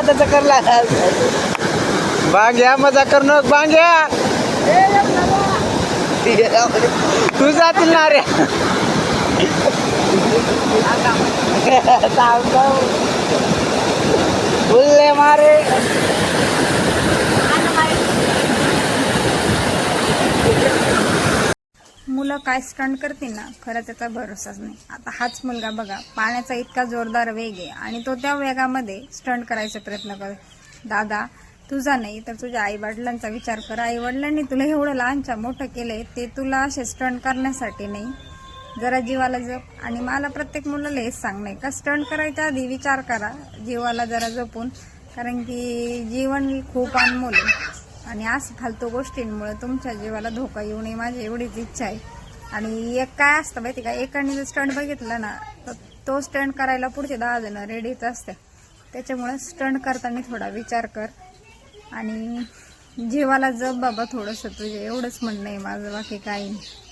त्याचं करला बांग्या मजा कर नको बांग्या. तू जातील ना रे. मुलं काय स्टंट करतील ना खरं त्याचा भरोसाच नाही. आता हाच मुलगा बघा पाण्याचा इतका जोरदार वेग आहे आणि तो त्या वेगामध्ये स्टंट करायचा प्रयत्न कर दादा तुझा नाही तर तुझ्या आईवडिलांचा विचार कर. आईवडिलांनी तुला एवढं लहानच्या मोठं केलंय ते तुला असे स्टंट करण्यासाठी नाही. जरा जीवाला जप. आणि मला प्रत्येक मुलाला हेच सांगणं आहे का? स्टंट करायच्या आधी विचार करा जीवाला जरा जपून. कारण की जीवन खूप अनमोल आहे. आणि आज फालतू गोष्टींमुळे तुमच्या जीवाला धोका येऊ नये माझी एवढीच इच्छा आहे. आणि एक काय असतं माहिती का? एकाने जर स्टंट बघितलं ना तर तो स्टंट करायला पुढचे दहा जण रेडीच असते. त्याच्यामुळे स्टंट करताना थोडा विचार कर. आणि जीवाला जप बाबा थोडंसं तुझे एवढंच म्हणणं आहे माझं बाकी काही नाही.